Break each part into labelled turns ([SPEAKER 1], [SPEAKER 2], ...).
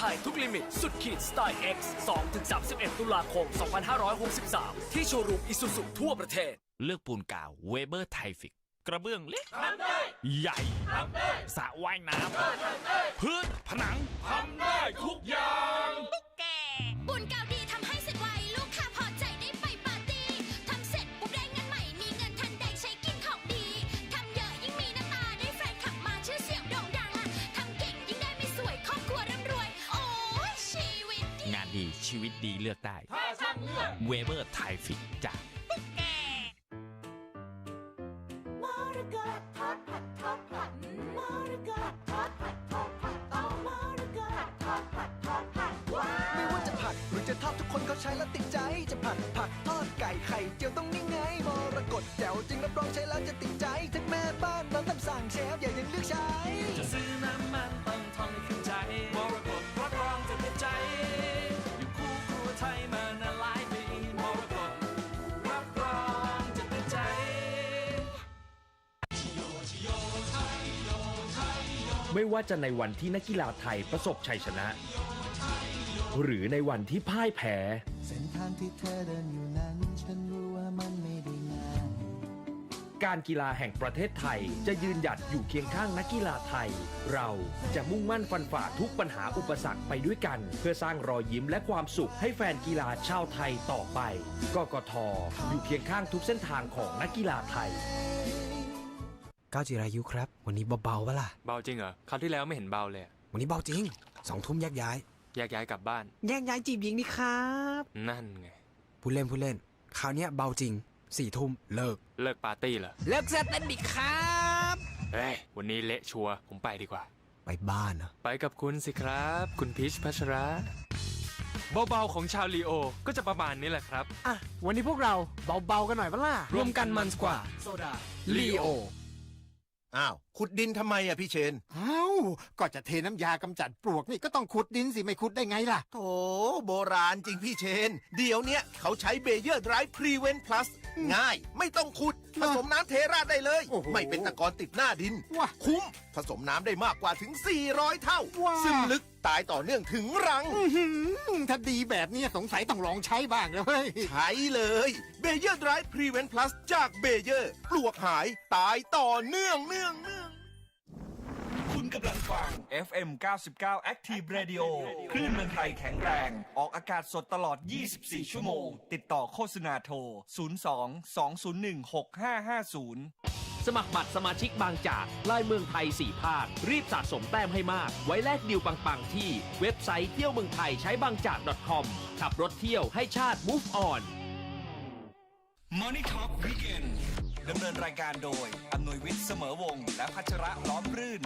[SPEAKER 1] ทายทุกลิมิตสุดขีดสไตล์ X 2-31 ตุลาคม 2563 ที่โชว์รูมอิสุสุทั่วประเทศ
[SPEAKER 2] เลือกปูนกาวเวเบอร์ไทฟิก กระเบื้องเล็กทำได้ใหญ่ทำได้สระว่ายน้ำพื้นผนังทำได้ทุกอย่าง
[SPEAKER 3] บุญเก่าดีทำให้ ดีเลื
[SPEAKER 2] อกได้เวเบอร์ไทฟิกจาก
[SPEAKER 4] มรกตทอดผัดทอดผัดมรกตทอดผัดทอดผัดเอามรกตทอดผัดทอดผัดว้า
[SPEAKER 5] ไม่ว่าจะผัดหรือจะทอดทุกคนเขาใช้แล้วติดใจจะผัดผักทอดไก่ไข่เจียวต้องนี่ไงมรกตแจ๋วจริงรับรองใช้แล้วจะติด
[SPEAKER 1] ไม่
[SPEAKER 6] ว่าจะในวันที่นักกีฬาไทยประสบชัยชนะ หรือในวันที่พ่ายแพ้
[SPEAKER 5] เส้นทางที่เธอเดินอยู่นั้น ฉันรู้ว่ามันไม่ได้ง่าย
[SPEAKER 6] การกีฬาแห่งประเทศไทยจะยืนหยัดอยู่เคียงข้างนักกีฬาไทย เราจะมุ่งมั่นฟันฝ่าทุกปัญหาอุปสรรคไปด้วยกัน เพื่อสร้างรอยยิ้มและความสุขให้แฟนกีฬาชาวไทยต่อไป กกท อยู่เคียงข้างทุกเส้นทางของนักกีฬาไทย
[SPEAKER 7] ก้าวจิรายุครับ วันนี้เบาๆปะล่ะ
[SPEAKER 8] เบาจริงเหรอ คราวที่แล้วไม่เห็นเบาเลยอะ
[SPEAKER 7] วันนี้เบาจริงสองทุ่มแยกย้าย
[SPEAKER 8] แยกย้ายกลับบ้าน
[SPEAKER 7] แยกย้ายจีบหญิงนี่ครับ
[SPEAKER 8] นั่นไง
[SPEAKER 7] พูดเล่นพูดเล่น คราวเนี้ยเบาจริงสี่ทุ่มเลิก
[SPEAKER 8] เลิกปาร์ตี้เหรอ
[SPEAKER 7] เลิกเซตเต้นดิครับ
[SPEAKER 8] เฮ้ย วันนี้เละชัวร์ผมไปดีกว่า
[SPEAKER 7] ไปบ้านเหรอ
[SPEAKER 8] ไปกับคุณสิครับ คุณพีชพัชระเบาๆของชาวลีโอ ก็จะประมาณนี้แหละครับ
[SPEAKER 7] อะ วันนี้พวกเราเบาๆกันหน่อยปะล่ะ รวมกันมันกว่า
[SPEAKER 1] โซดา
[SPEAKER 7] ลีโอ
[SPEAKER 9] อ้าว ขุดดินทำไมอะพี่เชน
[SPEAKER 10] เอ้า ก็จะเทน้ำยากำจัดปลวกนี่ก็ต้องขุดดินสิไม่ขุดได้ไงล่ะ
[SPEAKER 9] โถโบราณจริงพี่เชน เดี๋ยวเนี้ยเขาใช้เบเยอร์ไดรฟ์พรีเวนพลัสง่าย ไม่ต้องขุด ผสมน้ำเทราดได้เลย
[SPEAKER 10] โอ้โห
[SPEAKER 9] ไม่เป็นตะกอนติดหน้าดิน
[SPEAKER 10] ว้า
[SPEAKER 9] คุ้ม ผสมน้ำได้มากกว่าถึง 400 เท่า
[SPEAKER 10] ว้า
[SPEAKER 9] ซึมลึกตายต่อเนื่องถึงรัง
[SPEAKER 10] อื้อหือถ้าดีแบบนี้สงสัยต้องลองใช้บ้างเลยเว้ย
[SPEAKER 9] ใช้เลยเบเยอร์ไดรฟ์พรีเวนพลัสจากเบเยอร์ปลวกหายตายต่อเนื่องเนื่องเนื่อง
[SPEAKER 11] คุณกำลัง ฟัง FM 99 Active Radio คลื่นเมืองไทยแข็งแรง ออกอากาศสดตลอด 24 ชั่วโมง ติดต่อโฆษณาโทร 02 201 6550
[SPEAKER 6] สมัครบัตรสมาชิกบางจากลายเมืองไทย 4 ภาค รีบสะสมแต้มให้มาก ไว้แลกดิวปัง ๆ ที่เว็บไซต์เที่ยวเมืองไทยใช้บางจาก .com ขับรถเที่ยวให้ชาติ move on
[SPEAKER 11] Money Talk Weekend ดำเนินรายการโดยอำนวยวิทย์เสมอวงศ์และพัชระล้อมรื่น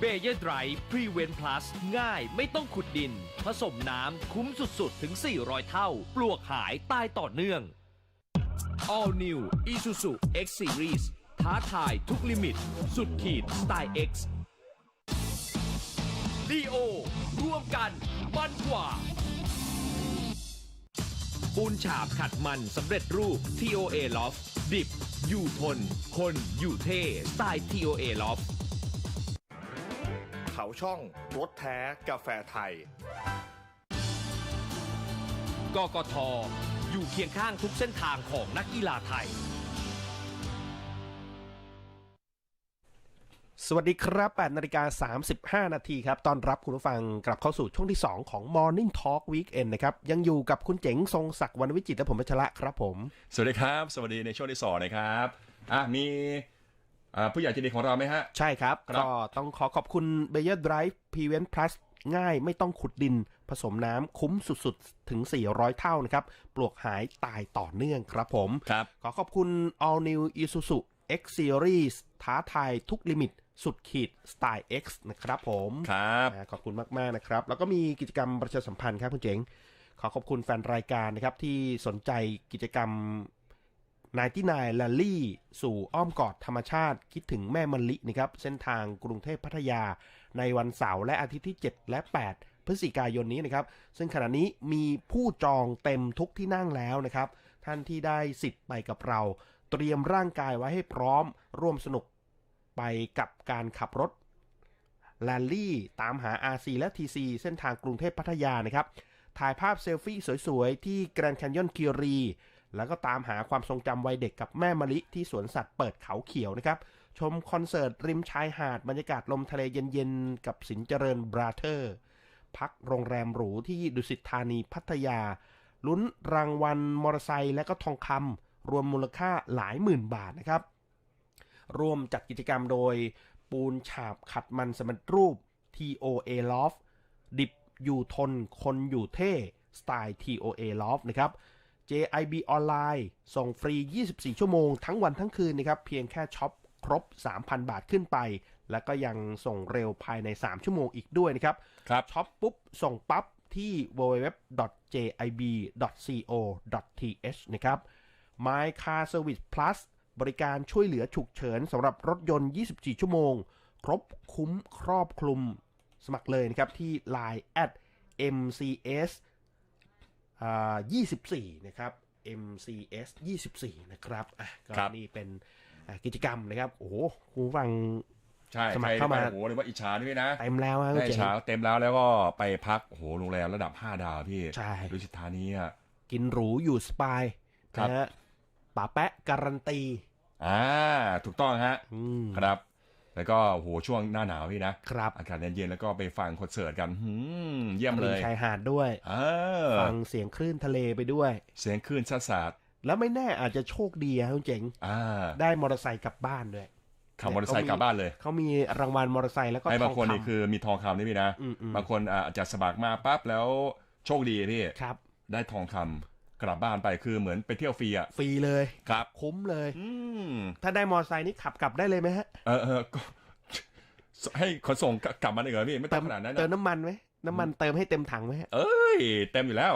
[SPEAKER 6] เบเยอร์ไดร์พรีเวนพลัสง่ายไม่ต้องขุดดิน ผสมน้ำคุ้มสุดๆ ถึง 400 เท่า ปลวกหายตายต่อเนื่อง All New Isuzu X Series ท้าทายทุกลิมิต สุดขีดสไตล์ X ดีโอร่วมกัน มันกว่า ปูนฉาบขัดมันสำเร็จรูป TOA Loft ดิบ อยู่ทน คน อยู่เท่สไตล์ TOA Loft
[SPEAKER 12] ช่องรถแท้กาแฟไทย
[SPEAKER 6] กกทอยู่เคียงข้างทุกเส้นทางของนักกีฬาไทย
[SPEAKER 13] สวัสดีครับ8นาฬิกา35 นาทีครับ ตอนรับคุณผู้ฟังกลับเข้าสู่ช่วงที่ 2 ของ Morning Talk Weekend นะครับ ยังอยู่กับคุณเจ๋งทรงศักดิ์วรรณวิจิตรและผมพัชระครับผม
[SPEAKER 12] สวัสดีครับ สวัสดีในช่วงที่สองนะครับ อะมีอ่า ผู้ใหญ่ใจดีของเราไหมฮะ
[SPEAKER 13] ใช่ครับ
[SPEAKER 12] ครับ
[SPEAKER 13] ก็ต้องขอขอบคุณ Bayer Drive Prevent Plus ง่ายไม่ต้องขุดดินผสมน้ำคุ้มสุดๆ ถึง 400 เท่านะครับ ปลวกหายตายต่อเนื่องครับผม
[SPEAKER 12] ครับ
[SPEAKER 13] ขอขอบคุณ All New Isuzu X Series ท้าทายทุกลิมิตสุดขีดสไตล์ X นะครับผม
[SPEAKER 12] ครับ
[SPEAKER 13] อ่าขอบคุณมากๆนะครับ แล้วก็มีกิจกรรมประชาสัมพันธ์ครับคุณเจ๋งขอขอบคุณแฟนรายการนะครับที่สนใจกิจกรรม 99 Rally สู่อ้อมกอดธรรมชาติคิดถึงแม่มลินะครับเส้นทางกรุงเทพพัทยา ในวันเสาร์และอาทิตย์ที่ 7 และ 8 พฤศจิกายนนี้นะครับ ซึ่งขณะนี้มีผู้จองเต็มทุกที่นั่งแล้วนะครับ ท่านที่ได้สิทธิ์ไปกับเรา เตรียมร่างกายไว้ให้พร้อม ร่วมสนุกไปกับการขับรถแลนลี่ตามหา RC และ TC เส้นทางกรุงเทพพัทยานะครับ ถ่ายภาพเซลฟี่สวยๆ ที่แกรนด์แคนยอนคิรี แล้วก็ตามหาความทรงจำวัยเด็กกับแม่มะลิที่สวนสัตว์เปิดเขาเขียวนะครับ ชมคอนเสิร์ตริมชายหาดบรรยากาศลมทะเลเย็นๆ กับสินเจริญบราเธอร์ พักโรงแรมหรูที่ดุสิตธานีพัทยา ลุ้นรางวัลมอเตอร์ไซค์และก็ทองคำรวมมูลค่าหลายหมื่นบาทนะครับ ร่วมจัดกิจกรรมโดย ปูนฉาบขัดมันสำเร็จรูป TOA Loft ดิบอยู่ทนคนอยู่เท่สไตล์ TOA Loft นะครับ JIB ออนไลน์ส่งฟรี 24 ชั่วโมง ทั้งวันทั้งคืนนะครับ เพียงแค่ช็อปครบ 3,000 บาทขึ้นไป แล้วก็ยังส่งเร็วภายใน 3 ชั่วโมงอีกด้วยนะครับ
[SPEAKER 12] ครับ
[SPEAKER 13] ช็อปปุ๊บ ส่งปั๊บที่ www.jib.co.th นะครับ My Car Service Plus บริการช่วยเหลือฉุกเฉินสำหรับรถยนต์ 24 ชั่วโมง ครบคุ้มครอบคลุม สมัครเลยนะครับที่ Line at mcs อ่า 24 นะครับ mcs 24 นะครับอะก็
[SPEAKER 12] ครับ
[SPEAKER 13] นี่เป็นอะกิจกรรมนะครับ โอ้โหคุณผู้ฟัง
[SPEAKER 12] ใช่
[SPEAKER 13] สมัค
[SPEAKER 12] ใค
[SPEAKER 13] ร
[SPEAKER 12] ร
[SPEAKER 13] เข้า
[SPEAKER 12] ได้
[SPEAKER 13] มา
[SPEAKER 12] ไปโอ้โหเรียกว่าอิจฉาด้วยนะ
[SPEAKER 13] เต็มแล้วฮะคุณ
[SPEAKER 12] ได้
[SPEAKER 13] เจ๋ง
[SPEAKER 12] เช้าเต็มแล้วแล้วก็ไปพักโอ้โหโรงแรมระดับ 5 ดาวพี่
[SPEAKER 13] ใช่
[SPEAKER 12] ดุสิตธานีอะ
[SPEAKER 13] กินหรูอยู่สปาย
[SPEAKER 12] ครับ
[SPEAKER 13] นะฮะป๋าแปะการันตี
[SPEAKER 12] อ่า ถูกต้องฮะ
[SPEAKER 13] อืม
[SPEAKER 12] ครับ แล้วก็โอ้โหช่วงหน้าหนาวพี่นะครับอากาศเย็นๆแล้วก็ไปฟังคอนเสิร์ตกันหืมเยี่ยมเลย
[SPEAKER 13] ริชายหาดด้วย
[SPEAKER 12] เออ
[SPEAKER 13] ฟังเสียงคลื่นทะเลไปด้วย
[SPEAKER 12] เสียงคลื่นซัดสาด
[SPEAKER 13] แล้วไม่แน่อาจจะโชคดีฮะคุณเจ๋ง
[SPEAKER 12] อ่า
[SPEAKER 13] ได้มอเตอร์ไซค์กลับบ้านด้วย
[SPEAKER 12] ขับมอเตอร์ไซค์กลับบ้านเลย
[SPEAKER 13] เขามีรางวัลมอเตอร์ไซค์แล้วก็
[SPEAKER 12] ไอ้
[SPEAKER 13] ท
[SPEAKER 12] บา
[SPEAKER 13] องง
[SPEAKER 12] คนนี่
[SPEAKER 13] คำ
[SPEAKER 12] คือมีทองคำนี่พี่นะ
[SPEAKER 13] อืมอืม
[SPEAKER 12] บางคนอะอาจจะสมัครมาปั๊บแล้วโชคดีพี่
[SPEAKER 13] ครับ
[SPEAKER 12] ได้ทองคำ กลับบ้านไปคือเหมือนไปเที่ยวฟรีอะ
[SPEAKER 13] ฟรีเลย
[SPEAKER 12] ครับ
[SPEAKER 13] คุ้มเลย
[SPEAKER 12] อืม
[SPEAKER 13] ถ้าได้มอเตอร์ไซค์นี่ขับกลับได้เลยไหมฮะ
[SPEAKER 12] เออเออก็ให้ขนส่งกลับมาเลยเหรอพี่ไม่ต้องขนาดนั้นนะ
[SPEAKER 13] เติมน้ำมันไหมน้ำมันเติมให้เต็มถังไหมฮะ
[SPEAKER 12] เอ้ย เต็มอยู่แล้ว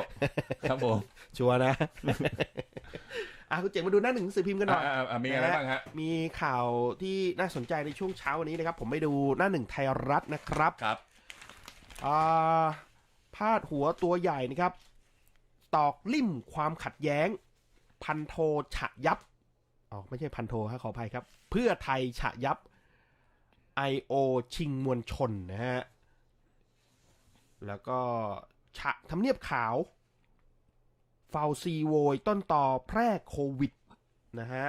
[SPEAKER 12] ครับผม
[SPEAKER 13] ชัวร์นะอะคุณเจ๋งมาดูหน้าหนึ่งหนังสือพิมพ์กันหน่อย
[SPEAKER 12] อะอะอะมีอะไร
[SPEAKER 13] น
[SPEAKER 12] บ้างฮะ
[SPEAKER 13] มีข่าวที่น่าสนใจในช่วงเช้าวันนี้นะครับ ผมไปดูหน้าหนึ่งไทยรัฐนะครับ
[SPEAKER 12] ครับ
[SPEAKER 13] อ่าพาดหัวตัวใหญ่นะครับ ตอกลิ่มความขัดแย้ง พันโทฉะยับอ๋อไม่ใช่พันโทฮะขออภัยครับ เพื่อไทยฉะยับ I.O. ชิงมวลชนนะฮะ แล้วก็ฉะทำเนียบขาวฟาวซีโวยต้นต่อแพร่โควิดนะฮะ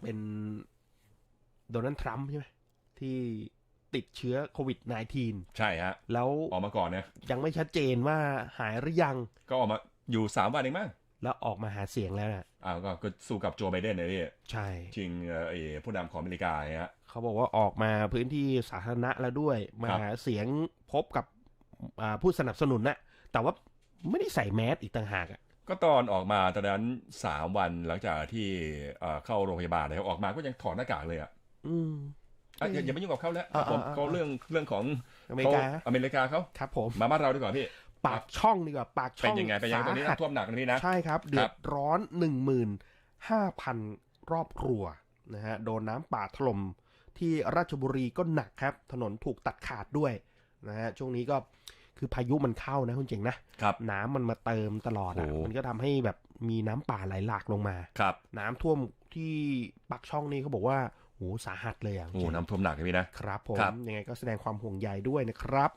[SPEAKER 13] เป็นโดนัลด์ทรัมป์ใช่ไหมที่ ติดเชื้อโควิด -19
[SPEAKER 12] ใช่ฮะ
[SPEAKER 13] แล้ว
[SPEAKER 12] ออกมาก่อนเนี่ย
[SPEAKER 13] ยังไม่ชัดเจนว่าหายหรือยัง
[SPEAKER 12] ก็ออกมาอยู่สามวันเองมั้ง
[SPEAKER 13] แล้วออกมาหาเสียงแล้วนะ
[SPEAKER 12] อ้าวก็ก็สู้กับโจไบเดนเลยพี่
[SPEAKER 13] ใช่
[SPEAKER 12] จริงเอ่อไอ้ผู้นำของอเมริกาเนี่ยฮะ
[SPEAKER 13] เขาบอกว่าออกมาพื้นที่สาธารณะแล้วด้วย มา
[SPEAKER 12] ครับ
[SPEAKER 13] หาเสียงพบกับอ่าผู้สนับสนุนนะแต่ว่าไม่ได้ใส่แมสอีกต่างหากอะ
[SPEAKER 12] ก็ตอนออกมาตอนนั้นสามวันหลังจากที่เอ่อเข้าโรงพยาบาลนะครับออกมาก็ยังถอดหน้ากากเลยอะ
[SPEAKER 13] อืม
[SPEAKER 12] อะอย่าอย่าไปยุ่งกับเขาแล้ว
[SPEAKER 13] อ่า
[SPEAKER 12] ผม
[SPEAKER 13] อ่า
[SPEAKER 12] เขาเรื่องเรื่องของ
[SPEAKER 13] อเมริกา
[SPEAKER 12] ขอเมริกาเขา
[SPEAKER 13] ครับผม
[SPEAKER 12] มาบ้านเราดีกว่าพี่
[SPEAKER 13] ปากช่องดีกว่าปากช่
[SPEAKER 12] เป็
[SPEAKER 13] อนง
[SPEAKER 12] ยังไงเป็นยังไงตอนนี้
[SPEAKER 13] สาหัส
[SPEAKER 12] น้ำท่วมหนักนะพี่นะ
[SPEAKER 13] ใช่ครับ เดื
[SPEAKER 12] ค
[SPEAKER 13] อ
[SPEAKER 12] รั
[SPEAKER 13] ด
[SPEAKER 12] บ
[SPEAKER 13] ร้อนหนึ่งหมื่นห้าพันรอบครัวนะฮะโดนน้ำป่าถล่มที่ราชบุรีก็หนักครับ ถนนถูกตัดขาดด้วยนะฮะช่วงนี้ก็คือพายุมันเข้านะคุณเจ๋งนะ
[SPEAKER 12] ครับ
[SPEAKER 13] น้ำมันมาเติมตลอดอะ
[SPEAKER 12] โอ้
[SPEAKER 13] มันก็ทำให้แบบมีน้ำป่าไหลหลากลงมา
[SPEAKER 12] ครับ
[SPEAKER 13] น้ำท่วมที่ปักช่องนี่เขาบอกว่า โหสาหัสเลยอะ
[SPEAKER 12] โอ้น้ำท่วมหนักเลยพี่นะครับ
[SPEAKER 13] ผม
[SPEAKER 12] ครับ
[SPEAKER 13] ยังไงก็แสดงความห่วงใยด้วยนะครับ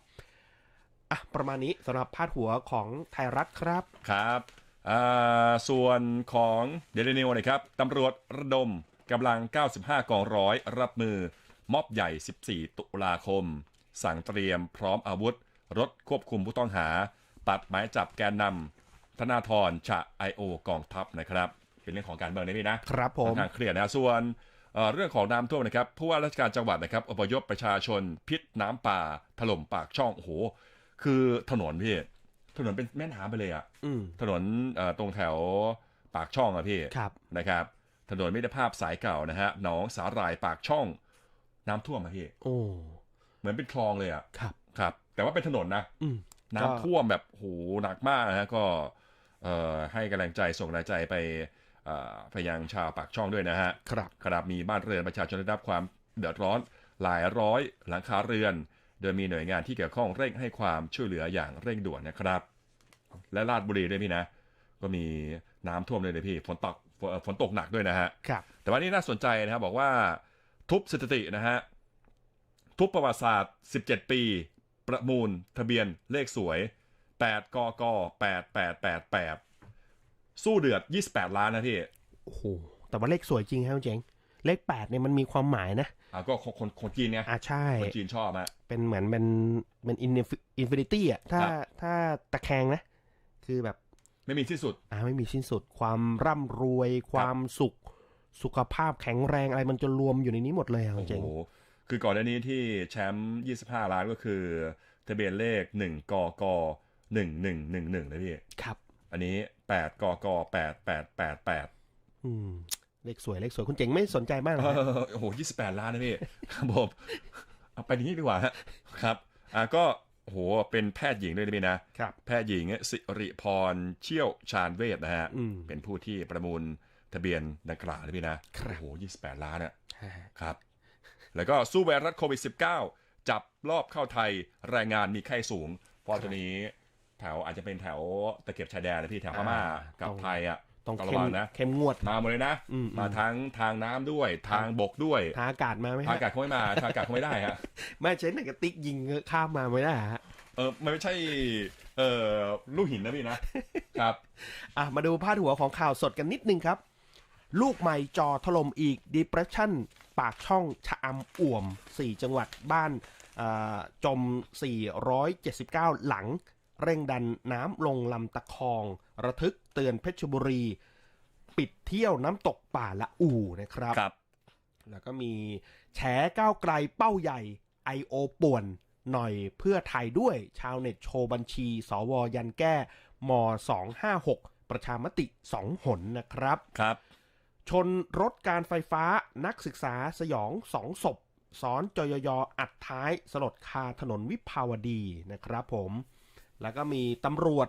[SPEAKER 13] อะประมาณนี้สำหรับพาดหัวของไทยรัฐครับ
[SPEAKER 12] ครับอ่าส่วนของเดลินิวนะครับตำรวจระดมกำลัง 95 กองร้อย รับมือม็อบใหญ่ 14 ตุลาคม สั่งเตรียมพร้อมอาวุธ รถควบคุมผู้ต้องหา ปัดหมายจับแกนนำธนาธรฉะไอโอกองทัพนะครับ เป็นเรื่องของการเมืองนะพี่นะครับ
[SPEAKER 13] ผม
[SPEAKER 12] ค่อนข้างเครียดนะส่วน เอ่อเรื่องของน้ำท่วมนะครับผู้ว่าราชการจังหวัดนะครับอพยพประชาชนพิษน้ำป่าถล่มปากช่องโอ้โหคือถนนพี่ถนนเป็นแม่น้ำไปเลยอะ
[SPEAKER 13] อืม
[SPEAKER 12] ถนนเอ่อตรงแถวปากช่องอะพี่
[SPEAKER 13] ครับ
[SPEAKER 12] นะครับ ถนนมิตรภาพสายเก่านะฮะหนองสาหร่ายปากช่อง น้ำท่วมอะพี่
[SPEAKER 13] โอ้
[SPEAKER 12] เหมือนเป็นคลองเลยอะ
[SPEAKER 13] ครับ
[SPEAKER 12] ครับ แต่ว่าเป็นถนนนะ
[SPEAKER 13] อืม
[SPEAKER 12] น้ำท่วมแบบโหหนักมากนะฮะก็ เอ่อให้กำลังใจส่งกำลังใจไปเอ่อ ไปยังชาวปากช่องด้วยนะฮะ
[SPEAKER 13] ครับ
[SPEAKER 12] ครับมีบ้านเรือนประชาชนได้รับความเดือดร้อนหลายร้อยหลังคาเรือน โดยมีหน่วยงานที่เกี่ยวข้องเร่งให้ความช่วยเหลืออย่างเร่งด่วนนะครับ และราชบุรีด้วยพี่นะ ก็มีน้ำท่วมเลยเลยพี่ฝนตกฝนฝนตกหนักด้วยนะฮะ
[SPEAKER 13] ครับ
[SPEAKER 12] แต่ว่านี่น่าสนใจนะครับบอกว่าทุบสถิตินะฮะทุบประวัติศาสตร์ 17 ปี ประมูล ทะเบียนเลขสวย 8กก8888 สู้เดือด 28 ล้านนะพี่
[SPEAKER 13] โอ้โห แต่ว่าเลขสวยจริงครับคุณเจ๋งเลขแปดเนี่ยมันมีความหมายนะ
[SPEAKER 12] อ่าก็คนคนคนจีนไง
[SPEAKER 13] อ่าใช่
[SPEAKER 12] คนจีนชอบฮะ
[SPEAKER 13] เป็นเหมือนเป็นเป็นอินอินฟินิตี้อะถ้า
[SPEAKER 12] ครับ
[SPEAKER 13] ถ้าตะแคงนะ คือแบบ
[SPEAKER 12] ไม่มีที่สุด
[SPEAKER 13] อ่าไม่มีสิ้นสุด ความร่ำรวย ความสุข สุขภาพแข็งแรงอะไรมันจะรวมอยู่ในนี้หมดเลยอะคุณ
[SPEAKER 12] โอ้
[SPEAKER 13] เจ๋ง
[SPEAKER 12] โหคือก่อนหน้านี้ที่แชมป์25ล้านก็คือ ทะเบียนเลข1กก1111นะพี่
[SPEAKER 13] ครับ
[SPEAKER 12] อันนี้8กก8888
[SPEAKER 13] อืมเลขสวยเลขสวย คุณเจ๋งไม่สนใจบ้างเหรอ
[SPEAKER 12] เอ
[SPEAKER 13] ฮะ
[SPEAKER 12] อโอ้โห28ล้านนะพี่ครับผมเอาไปนี้ดีกว่าฮะครับอ่าก็โอ้โหเป็นแพทย์หญิงด้วยนะพี่นะ
[SPEAKER 13] ครับ
[SPEAKER 12] แพทย์หญิงสิริพรเชี่ยวชาญเวทนะฮะ
[SPEAKER 13] อืม
[SPEAKER 12] เป็นผู้ที่ประมูลทะเบียนดังกล่าวนะพี่นะ โอ้โห28ล้านอะครับ แล้วก็สู้ไวรัสโควิด -19 จับรอบเข้าไทยแรงงานมีไข้สูงเพราะตัวนี้ แถวอาจจะเป็นแถวตะเข็บชายแดนนะพี่แถวพม่า
[SPEAKER 13] อ่า
[SPEAKER 12] กับ
[SPEAKER 13] ต้อง
[SPEAKER 12] ไทยอะ
[SPEAKER 13] ต้อง
[SPEAKER 12] ระ
[SPEAKER 13] เข้ม
[SPEAKER 12] วังนะ
[SPEAKER 13] เข้มงวด
[SPEAKER 12] มาหมดเลยนะ
[SPEAKER 13] อืมอืม
[SPEAKER 12] มาทั้งทางน้ำด้วยทางบกด้วย
[SPEAKER 13] ทางอากาศมาไหม
[SPEAKER 12] ทาง
[SPEAKER 13] ฮะ
[SPEAKER 12] อากาศเขาไม่มาทางอากาศเขาไม่ได้ฮะ
[SPEAKER 13] ไม่ใช้หนังกระติกยิงข้ามมาไม่ได้ฮะ
[SPEAKER 12] เออมันไม่ใช่เออลูกหินนะพี่นะครับ
[SPEAKER 13] อะมาดูพาดหัวของข่าวสดกันนิดนึงครับ ลูกใหม่จอถล่มอีก depression ปากช่องชะอำอ่วม 4 จังหวัดบ้านอ่าจม 479 หลัง เร่งดันน้ำลงลำตะคอง ระทึกเตือนเพชรบุรี ปิดเที่ยวน้ำตกป่าละอู่นะครับ
[SPEAKER 12] ครับ
[SPEAKER 13] แล้วก็มีแฉก้าวไกลเป้าใหญ่ I.O. ป่วนหน่อยเพื่อไทยด้วยชาวเน็ตโชว์บัญชี สวยันแก้ม256 ประชามติ 2 หนนะครับ
[SPEAKER 12] ครับ
[SPEAKER 13] ชนรถการไฟฟ้านักศึกษาสยองสองศพสอนจยยอัดท้ายสลดคาถนนวิภาวดีนะครับผม แล้วก็มีตำรวจ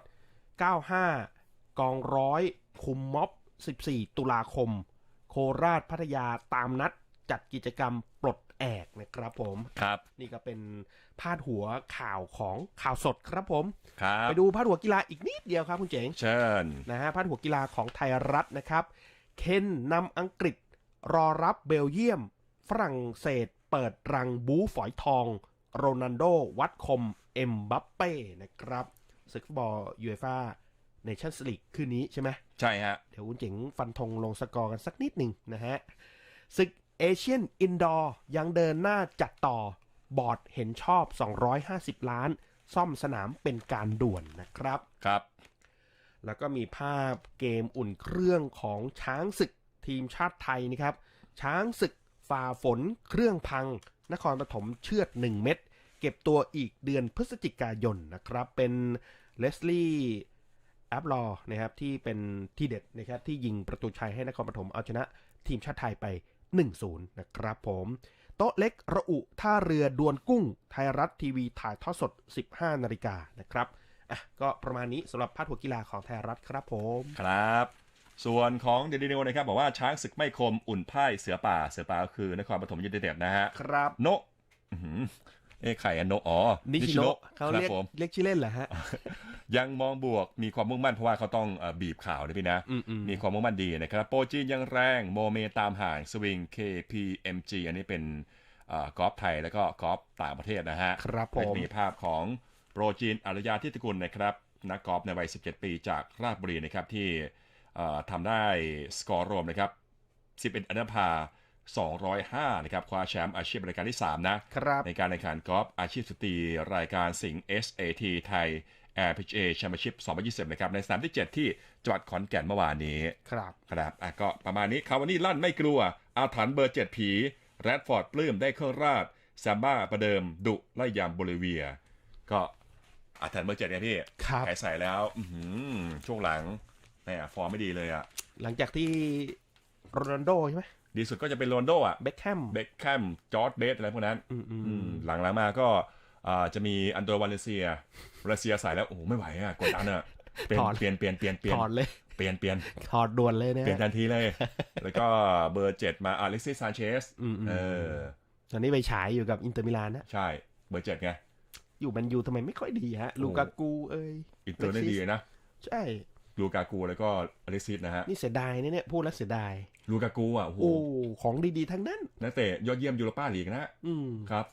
[SPEAKER 13] 95 กองร้อยคุมม็อบ 14 ตุลาคม โคราชพัทยาตามนัดจัดกิจกรรมปลดแอกนะครับผม
[SPEAKER 12] ครับ
[SPEAKER 13] นี่ก็เป็นพาดหัวข่าวของข่าวสดครับผม
[SPEAKER 12] ครับ
[SPEAKER 13] ไปดูพาดหัวกีฬาอีกนิดเดียวครับคุณเจ๋ง
[SPEAKER 12] เชิญ
[SPEAKER 13] นะฮะพาดหัวกีฬาของไทยรัฐนะครับ เคนนำอังกฤษรอรับเบลเยียม ฝรั่งเศสเปิดรังบูฝอยทอง โรนัลโดวัดคม เอ็มบัปเป้นะครับศึกฟุตบอลยูเอฟ่าเนชั่นส์ลีกคืนนี้ใช่ไหม
[SPEAKER 12] ใช่ฮะ
[SPEAKER 13] เดี๋ยวคุณเจ๋งฟันธงลงสกอร์กันสักนิดหนึ่งนะฮะศึกเอเชียนอินดอร์ยังเดินหน้าจัดต่อบอร์ดเห็นชอบ 250 ล้าน ซ่อมสนามเป็นการด่วนนะครับ
[SPEAKER 12] ครับ
[SPEAKER 13] แล้วก็มีภาพเกมอุ่นเครื่องของช้างศึกทีมชาติไทยนะครับ ช้างศึกฝ่าฝนเครื่องพัง นครปฐมเชือด 1 เม็ด เก็บตัวอีกเดือนพฤศจิกายนนะครับ เป็นเลสลี่แอปลอนะครับที่เป็นที่เด็ดนะครับที่ยิงประตูชัยให้นครปฐมเอาชนะทีมชาติไทยไป 1-0 นะครับผม โต๊ะเล็กระอุท่าเรือดวนกุ้งไทยรัฐทีวีถ่ายทอดสด 15 นาฬิกานะครับอะก็ประมาณนี้สำหรับพาดหัวกีฬาของไทยรัฐครับผม
[SPEAKER 12] ครับส่วนของเดลิโนนะครับบอกว่าช้างศึกไม่คมอุ่นไพ่เสือป่าเสือป่าก็คือนครปฐมยูไนเต็ดนะฮะ
[SPEAKER 13] ครับ
[SPEAKER 12] โนะอื้อหือ เอ้ไข่อันโนะอ๋อ
[SPEAKER 13] นิชิโนะเขา
[SPEAKER 12] ครับ
[SPEAKER 13] เรียก
[SPEAKER 12] ผม
[SPEAKER 13] เรียกชื่อเล่นเหรอฮะ
[SPEAKER 12] ยังมองบวกมีความมุ่งมั่นเพราะว่าเขาต้องเอ่อบีบข่าวนะพี่นะ
[SPEAKER 13] อืมอืม
[SPEAKER 12] มีความมุ่งมั่นดีนะครับ โปรจีนยังแรงโมเมตามห่างสวิง KPMG อันนี้เป็นเอ่อกอล์ฟไทยแล้วก็กอล์ฟต่างประเทศนะฮะ
[SPEAKER 13] ครับผม
[SPEAKER 12] แล้วก็มีภาพของโปรจีนอารยาทิตกุลนะครับนักกอล์ฟในวัย 17 ปีจากราชบุรีนะครับที่เอ่อทำได้สกอร์รวมนะครับ 11 อันดับพา 205 นะครับ คว้าแชมป์อาชีพรายการที่ 3 นะ
[SPEAKER 13] ครับ
[SPEAKER 12] ในการแข่งขันกอล์ฟอาชีพสตรีรายการสิงห์ SAT ไทย LPGA Championship 2020 นะครับ ในสนามที่ 7 ที่จังหวัดขอนแก่นเมื่อวานนี้
[SPEAKER 13] ครับ
[SPEAKER 12] ครับ อะก็ประมาณนี้คาวานี่ลั่นไม่กลัว อาถรรพ์เบอร์ 7 ผีแรดฟอร์ดปลื้มได้เครื่องราชแซมบ้าประเดิม ดุไล่ยามโบลิเวีย ก็อาถรรพ์เบอร์เจ็ดเนี่ยพี่
[SPEAKER 13] ครับ
[SPEAKER 12] ใครใส่แล้วอื้อหือช่วงหลังแหมฟอร์มไม่ดีเลยอะ
[SPEAKER 13] หลังจากที่โรนัลโดใช่ไหม
[SPEAKER 12] ดีสุดก็จะเป็นโรนลโดอะ
[SPEAKER 13] เบคแฮม
[SPEAKER 12] เบคแฮมจอร์ดเบสอะไรพวกนั้น
[SPEAKER 13] อืมอืม
[SPEAKER 12] อืมหลังๆมาก็อ่าจะมีอันโดรวาเลนเซียวาเลนเซียใส่แล้วโอ้โหไม่ไหวอะกดดันอะเปลี่ยน
[SPEAKER 13] ถอด
[SPEAKER 12] เปลี่ยนเปลี่ยนเปลี่ยนเปลี่ยน
[SPEAKER 13] ถอดเลย
[SPEAKER 12] เปลี่ยนเปลี่ยน
[SPEAKER 13] ถอดด่วนเลยนะ
[SPEAKER 12] เปลี่ยนทันทีเลย แล้วก็เบอร์เจ็ดมาอเล็กซิสซานเชส
[SPEAKER 13] อืมอืม
[SPEAKER 12] เออ
[SPEAKER 13] ตอนนี้ไปฉายอยู่กับอินเตอร์มิลานนะ
[SPEAKER 12] ใช่ เบอร์เจ็ดไง
[SPEAKER 13] อยู่แมนยูทำไมไม่ค่อยดีฮะ ลูกากูเอ้ย
[SPEAKER 12] อินเตอร์ได้ดีนะ
[SPEAKER 13] ใช่
[SPEAKER 12] ลูกากูแล้วก็อเล็กซิสนะฮะ
[SPEAKER 13] นี่เสียดายนะเนี่ยพูดแล้วเสียดาย
[SPEAKER 12] ลูกากูอะโอ้โห
[SPEAKER 13] โอ้ของดีๆ ทั้งนั้น
[SPEAKER 12] นักเตะยอดเยี่ยมยูโรป้าลีกนะฮะ
[SPEAKER 13] อืม
[SPEAKER 12] ครับ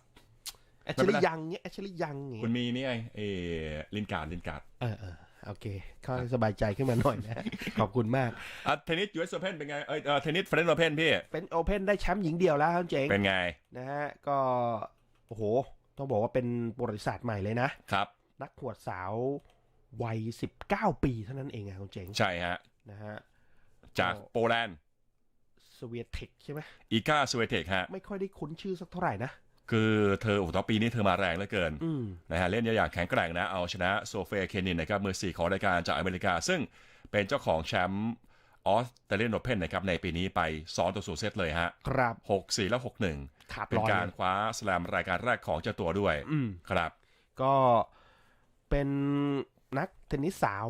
[SPEAKER 13] แอชลียังเงี้ยแอชลียังเงี้ย
[SPEAKER 12] คุณมีเนี่ยเออลินการ์ดลินการ์ด
[SPEAKER 13] เออเออโอเคค่อยสบายใจขึ้นมาหน่อยนะ ขอบคุณมาก
[SPEAKER 12] อะเทนนิสยูเอสโอเพนเป็นไงเอยเออเทนนิสเฟรนด์โอเพนพี่
[SPEAKER 13] เป็นโอเพนได้แชมป์หญิงเดียวแล้วครับเจ๋ง
[SPEAKER 12] เป็นไง
[SPEAKER 13] นะฮะก็โอ้โห ต้องบอกว่าเป็นประวัติศาสตร์ใหม่เลยนะ
[SPEAKER 12] ครับ
[SPEAKER 13] นักขวดสาว วัย 19 ปีเท่านั้นเองอะคุณเจ๋ง
[SPEAKER 12] ใช่ฮะ
[SPEAKER 13] นะฮะ
[SPEAKER 12] จากโปแลนด์
[SPEAKER 13] สเวียเทคใช่ไหม
[SPEAKER 12] อีกาสเวเทกฮะ
[SPEAKER 13] ไม่ค่อยได้คุ้นชื่อสักเท่าไหร่นะ
[SPEAKER 12] คือเธอโอ้โหตอนปีนี้เธอมาแรงเหลือเกิน
[SPEAKER 13] อืม
[SPEAKER 12] นะฮะเล่นอย่างแข็งแกร่งนะ เอาชนะโซเฟียเคนินนะครับมือสี่ของรายการจากอเมริกา ซึ่งเป็นเจ้าของแชมป์ออสเตรเลียนโอเพนนะครับในปีนี้ไป2ต่อ0เซตเลยฮะ
[SPEAKER 13] ครับ
[SPEAKER 12] 6 4 และ 6 1
[SPEAKER 13] ขาด
[SPEAKER 12] เป็น
[SPEAKER 13] ลอย
[SPEAKER 12] การ
[SPEAKER 13] เลย
[SPEAKER 12] คว้าสแลมรายการแรกของเจ้าตัวด้วย
[SPEAKER 13] อืม
[SPEAKER 12] ครับ
[SPEAKER 13] ก็เป็นนัก เทนนิสสาว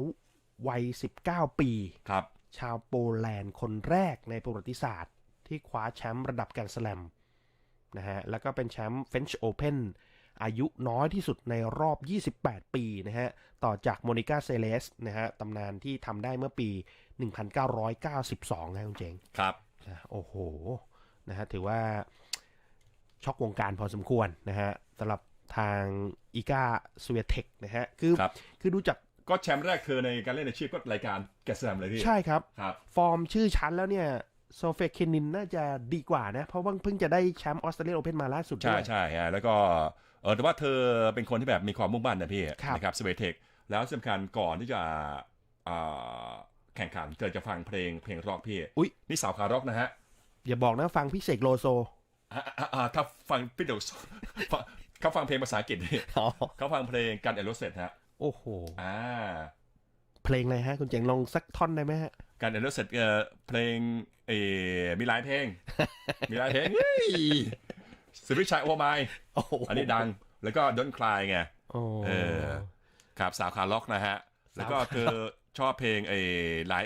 [SPEAKER 13] วัย 19 ปี
[SPEAKER 12] ครับ
[SPEAKER 13] ชาวโปแลนด์คนแรกในประวัติศาสตร์ ที่คว้าแชมป์ระดับแกรนด์สแลมนะฮะแล้วก็เป็นแชมป์ French Open อายุน้อยที่สุดในรอบ 28 ปีนะฮะ ต่อจากโมนิกาเซเลสนะฮะตำนานที่ทำได้เมื่อปี 1992 นะคุณเจง
[SPEAKER 12] ครับ
[SPEAKER 13] นะโอ้โห นะฮะ ถือว่าช็อกวงการพอสมควรนะฮะสำหรับทางอีกาสเวียเทคนะฮะ คือ
[SPEAKER 12] ครับ
[SPEAKER 13] คือดูจาก
[SPEAKER 12] ก็แชมป์แรกเธอในการเล่นอาชีพก็รายการแกสแลมเลยพี่
[SPEAKER 13] ใช่ครับ
[SPEAKER 12] ครับ
[SPEAKER 13] ฟอร์มชื่อชั้นแล้วเนี่ยโซเฟเคนินน่าจะดีกว่านะ เพราะว่าเพิ่งจะได้แชมป์ออสเตรเลียนโอเพนมาล่าสุด
[SPEAKER 12] ใช่
[SPEAKER 13] ด้วย
[SPEAKER 12] ใช่ฮะแล้วก็เออแต่ว่าเธอเป็นคนที่แบบมีความมุ่งมั่นนะพี่
[SPEAKER 13] ครับ
[SPEAKER 12] นะครับสเวเทคแล้วสำคัญก่อนที่จะอ่าแข่งขันเกิดจะฟังเพลงเพลงร็อกพี่
[SPEAKER 13] อุ๊ย
[SPEAKER 12] นี่สาวคาร็อกนะฮะ
[SPEAKER 13] อย่าบอกนะฟังพี่เสกโลโซ
[SPEAKER 12] อะอะอะถ้าฟังพี่เดี๋ยวฟังเขาฟังเพลงภาษาอังกฤษดิเขาฟังเพลงกันเอโรเซตฮะ
[SPEAKER 13] โอ้โห
[SPEAKER 12] อ่า
[SPEAKER 13] เพลงอะไรฮะ คุณเจ๋งลองสักท่อนได้ไหมฮะ
[SPEAKER 12] กันเอโรเซตเอ่อเพลงเออมีหลายเพลง มีหลายเพลงเฮ้ยสวิชชัยโอไม
[SPEAKER 13] โอ้โห
[SPEAKER 12] อันนี้ดัง แล้วก็ดนคลายไง
[SPEAKER 13] โอ้
[SPEAKER 12] เออครับสาวคาร์ล็อกนะฮะ แล้วก็
[SPEAKER 13] สาวคาร์ล็อก
[SPEAKER 12] เธอชอบเพลงไอ้หลาย